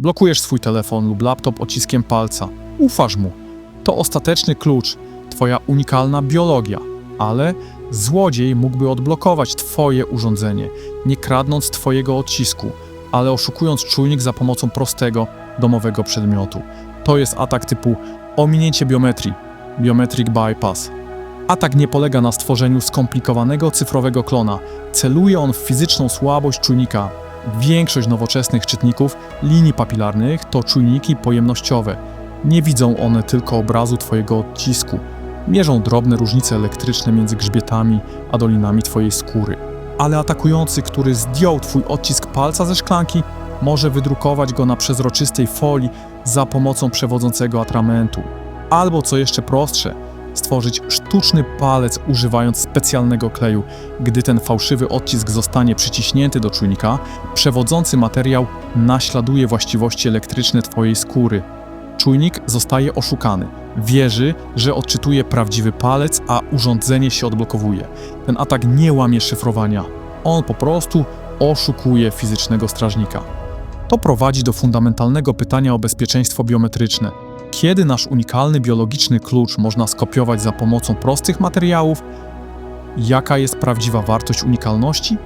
Blokujesz swój telefon lub laptop odciskiem palca. Ufasz mu. To ostateczny klucz, twoja unikalna biologia. Ale złodziej mógłby odblokować twoje urządzenie, nie kradnąc twojego odcisku, ale oszukując czujnik za pomocą prostego, domowego przedmiotu. To jest atak typu ominięcie biometrii, biometric bypass. Atak nie polega na stworzeniu skomplikowanego cyfrowego klona. Celuje on w fizyczną słabość czujnika. Większość nowoczesnych czytników linii papilarnych to czujniki pojemnościowe. Nie widzą one tylko obrazu Twojego odcisku. Mierzą drobne różnice elektryczne między grzbietami a dolinami Twojej skóry. Ale atakujący, który zdjął Twój odcisk palca ze szklanki, może wydrukować go na przezroczystej folii za pomocą przewodzącego atramentu. Albo co jeszcze prostsze, stworzyć sztuczny palec używając specjalnego kleju. Gdy ten fałszywy odcisk zostanie przyciśnięty do czujnika, przewodzący materiał naśladuje właściwości elektryczne Twojej skóry. Czujnik zostaje oszukany. Wierzy, że odczytuje prawdziwy palec, a urządzenie się odblokowuje. Ten atak nie łamie szyfrowania. On po prostu oszukuje fizycznego strażnika. To prowadzi do fundamentalnego pytania o bezpieczeństwo biometryczne. Kiedy nasz unikalny biologiczny klucz można skopiować za pomocą prostych materiałów? Jaka jest prawdziwa wartość unikalności?